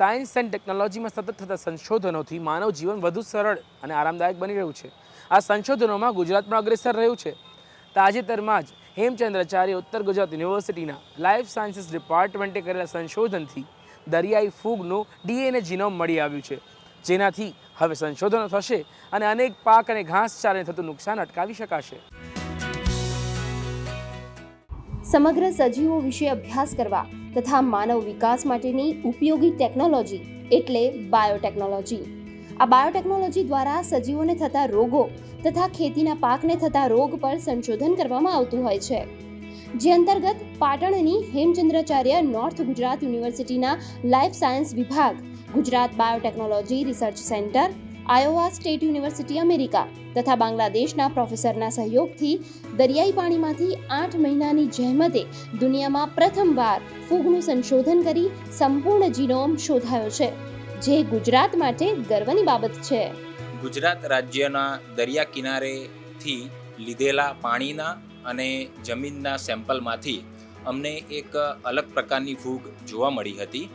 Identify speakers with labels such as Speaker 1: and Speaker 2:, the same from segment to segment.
Speaker 1: Science and ટેકનોલોજીમાં સતત થતા સંશોધનોથી માનવ જીવન વધુ સરળ અને આરામદાયક બની રહ્યું છે. આ સંશોધનોમાં ગુજરાત પણ અગ્રેસર રહ્યું છે. તાજેતરમાં જ હેમચંદ્રાચાર્ય ઉત્તર ગુજરાત યુનિવર્સિટીના લાઈફ સાયન્સીસ ડિપાર્ટમેન્ટે કરેલા સંશોધનથી દરિયાઈ ફૂગનું ડીએનએ જીનોમ મળી આવ્યું છે. જેનાથી હવે સંશોધનો થશે અને અનેક પાક અને ઘાસચારાને થતું નુકસાન અટકાવી શકાશે.
Speaker 2: સમગ્ર સજીવો વિશે અભ્યાસ કરવા તથા માનવ વિકાસ માટેની ઉપયોગી ટેકનોલોજી એટલે બાયોટેકનોલોજી. આ બાયોટેકનોલોજી દ્વારા સજીવોને થતા રોગો તથા ખેતીના પાકને થતા રોગ પર સંશોધન કરવામાં આવતું હોય છે. જે અંતર્ગત પાટણની હેમચંદ્રાચાર્ય નોર્થ ગુજરાત યુનિવર્સિટીના લાઈફ સાયન્સ વિભાગ, Gujarat biotechnology research centre Iowa state university America તથા બાંગ્લાદેશના પ્રોફેસરના સહયોગથી દરિયાઈ પાણીમાંથી આઠ મહિનાની જહેમતે દુનિયામાં પ્રથમવાર ફૂગનું સંશોધન કરી સંપૂર્ણ જીનોમ શોધાયો છે, જે ગુજરાત માટે ગર્વની બાબત છે.
Speaker 3: ગુજરાત રાજ્યના દરિયા કિનારેથી લીધેલા પાણીના અને જમીનના સેમ્પલમાંથી અમને એક અલગ પ્રકારની ફૂગ જોવા મળી હતી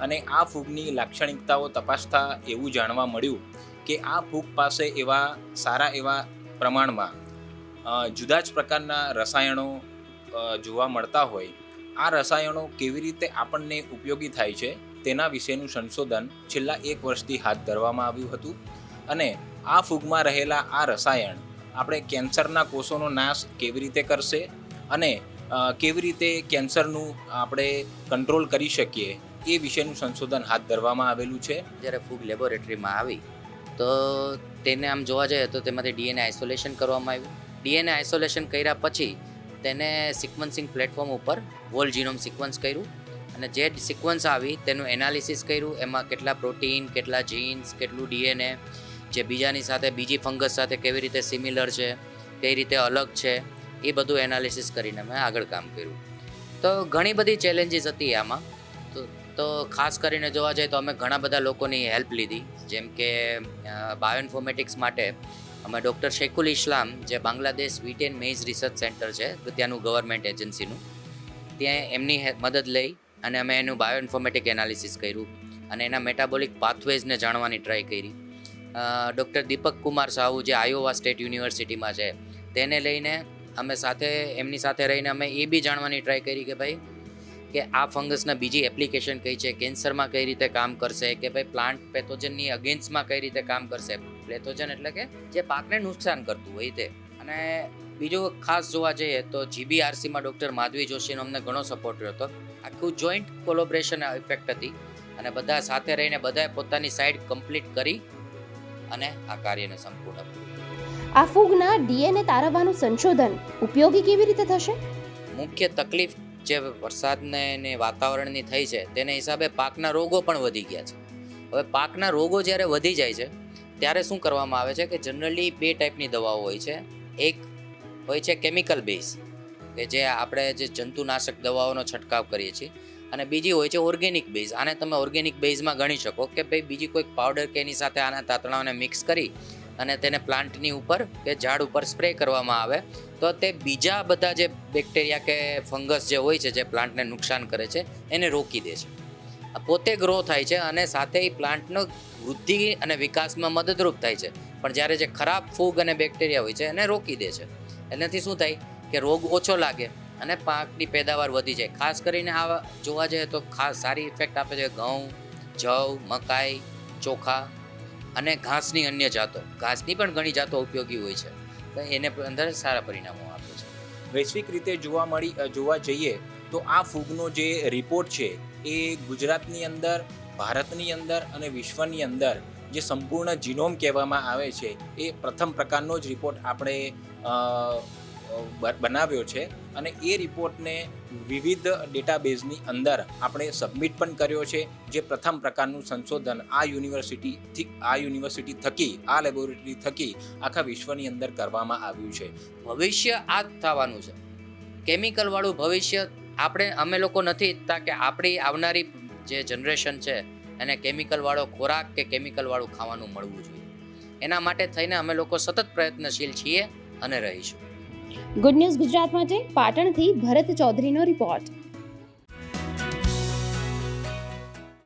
Speaker 3: અને આ ફૂગની લાક્ષણિકતાઓ તપાસતા એવું જાણવા મળ્યું કે આ ફૂગ પાસે એવા સારા એવા પ્રમાણમાં જુદા જ પ્રકારના રસાયણો જોવા મળતા હોય, આ રસાયણો કેવી રીતે આપણને ઉપયોગી થાય છે તેના વિશેનું સંશોધન છેલ્લા એક વર્ષથી હાથ ધરવામાં આવ્યું હતું. અને આ ફૂગમાં રહેલા આ રસાયણ આપણે કેન્સરના કોષોનો નાશ કેવી રીતે કરશે અને કેવી રીતે કેન્સરનું આપણે કંટ્રોલ કરી શકીએ એ વિશેનું સંશોધન હાથ ધરવામાં આવેલું છે.
Speaker 4: જ્યારે ફૂગ લેબોરેટરીમાં આવી તો તેને આમ જોવા જઈએ તો તેમાંથી ડીએનએ આઇસોલેશન કરવામાં આવ્યું. ડીએનએ આઇસોલેશન કર્યા પછી તેને સિક્વન્સિંગ પ્લેટફોર્મ ઉપર વોલ જીનોમ સિક્વન્સ કર્યું અને જે સિક્વન્સ આવી તેનું એનાલિસિસ કર્યું. એમાં કેટલા પ્રોટીન કેટલા જીન્સ કેટલું ડીએનએ, જે બીજાની સાથે, બીજી ફંગસ સાથે કેવી રીતે સિમિલર છે, કઈ રીતે અલગ છે, એ બધું એનાલિસિસ કરીને મેં આગળ કામ કર્યું. તો ઘણી બધી ચેલેન્જીસ હતી આમાં. તો ખાસ કરીને જોવા જઈએ તો અમે ઘણા બધા લોકોની હેલ્પ લીધી. જેમ કે બાયોઇન્ફોર્મેટિક્સ માટે અમે ડૉક્ટર શેખુલ ઇસ્લામ, જે Bangladesh wheat and maize research centre છે ત્યાંનું ગવર્મેન્ટ એજન્સીનું ત્યાં એમની મદદ લઈ અને અમે એનું બાયોઇન્ફોર્મેટિક એનાલિસિસ કર્યું અને એના મેટાબોલિક પાથવેઝને જાણવાની ટ્રાય કરી. ડૉક્ટર દીપક કુમાર સાહુ, જે આયોવા સ્ટેટ યુનિવર્સિટીમાં છે, તેને લઈને અમે સાથે, એમની સાથે રહીને અમે એ બી જાણવાની ટ્રાય કરી કે ભાઈ કે આ ફંગસના બીજી એપ્લિકેશન કઈ છે કેન્સરમાં કઈ રીતે કામ કરશે કે ભાઈ પ્લાન્ટ પેથોજનની અગેન્સ્ટમાં કઈ રીતે કામ કરશે. પેથોજન એટલે કે જે પાકને નુકસાન કરતું હોય તે. અને બીજું ખાસ જોવા જઈએ તો જીબીઆરસીમાં ડૉક્ટર માધવી જોશીનો અમને ઘણો સપોર્ટ રહ્યો હતો. આખું જોઈન્ટ કોલોબરેશન ઇફેક્ટ હતી. અને બધા સાથે રહીને બધાએ પોતાની સાઈડ કમ્પ્લીટ કરી અને આ કાર્યને સંપૂર્ણ કર્યું.
Speaker 2: આ ફૂગના ડીએનએ તારવવાનું સંશોધન ઉપયોગી કેવી રીતે થશે?
Speaker 4: મુખ્ય તકલીફ જે વરસાદને ને વાતાવરણની થઈ છે, તેને હિસાબે પાકના રોગો પણ વધી ગયા છે. હવે પાકના રોગો જ્યારે વધી જાય છે, ત્યારે શું કરવામાં આવે છે કે જનરલી બે ટાઈપની દવાઓ હોય છે. એક હોય છે કેમિકલ બેઝ કે જે આપણે જે જંતુનાશક દવાઓનો છંટકાવ કરીએ છીએ. અને બીજી હોય છે ઓર્ગેનિક બેઝ આને તમે ઓર્ગેનિક બેઝમાં ગણી શકો કે ભાઈ બીજી કોઈક પાવડર કે એની સાથે આના તાતણાઓને મિક્સ કરી અને તેને પ્લાન્ટની ઉપર કે ઝાડ ઉપર સ્પ્રે કરવામાં આવે, તો તે બીજા બધા જે બેક્ટેરિયા કે ફંગસ જે હોય છે, જે પ્લાન્ટને નુકસાન કરે છે, એને રોકી દે છે. પોતે ગ્રો થાય છે અને સાથે એ પ્લાન્ટનો વૃદ્ધિ અને વિકાસમાં મદદરૂપ થાય છે. પણ જ્યારે જે ખરાબ ફૂગ અને બેક્ટેરિયા હોય છે, એને રોકી દે છે. એનાથી શું થાય કે રોગ ઓછો લાગે અને પાકની પેદાવાર વધી જાય. ખાસ કરીને આ જોવા જઈએ તો ખાસ સારી ઇફેક્ટ આપે છે ઘઉં, જવ, મકાઈ, ચોખા અને ઘાસની અન્ય જાતો. ઘાસની પણ ઘણી જાતો ઉપયોગી હોય છે, તો એને અંદર સારા પરિણામો આપે છે.
Speaker 3: વૈશ્વિક રીતે જોવા મળી જોવા જઈએ, તો આ ફૂગનો જે રિપોર્ટ છે, એ ગુજરાતની અંદર, ભારતની અંદર અને વિશ્વની અંદર જે સંપૂર્ણ જીનોમ કહેવામાં આવે છે, એ પ્રથમ પ્રકારનો જ રિપોર્ટ આપણે બનાવ્યો છે અને એ રિપોર્ટને વિવિધ ડેટાબેઝની અંદર આપણે સબમિટ પણ કર્યો છે, જે પ્રથમ પ્રકારનું સંશોધન આ યુનિવર્સિટીથી આ યુનિવર્સિટી થકી, આ લેબોરેટરી થકી આખા વિશ્વની અંદર કરવામાં આવ્યું છે.
Speaker 4: ભવિષ્ય આ જ થવાનું છે. કેમિકલવાળું ભવિષ્ય આપણે, અમે લોકો નથી ઈચ્છતા કે આપણી આવનારી જે જનરેશન છે, એને કેમિકલવાળો ખોરાક કે કેમિકલવાળું ખાવાનું મળવું જોઈએ. એના માટે થઈને અમે લોકો સતત પ્રયત્નશીલ છીએ અને રહીશું.
Speaker 2: ગુડ ન્યૂઝ ગુજરાત માટે પાટણથી ભરત ચૌધરીનો રિપોર્ટ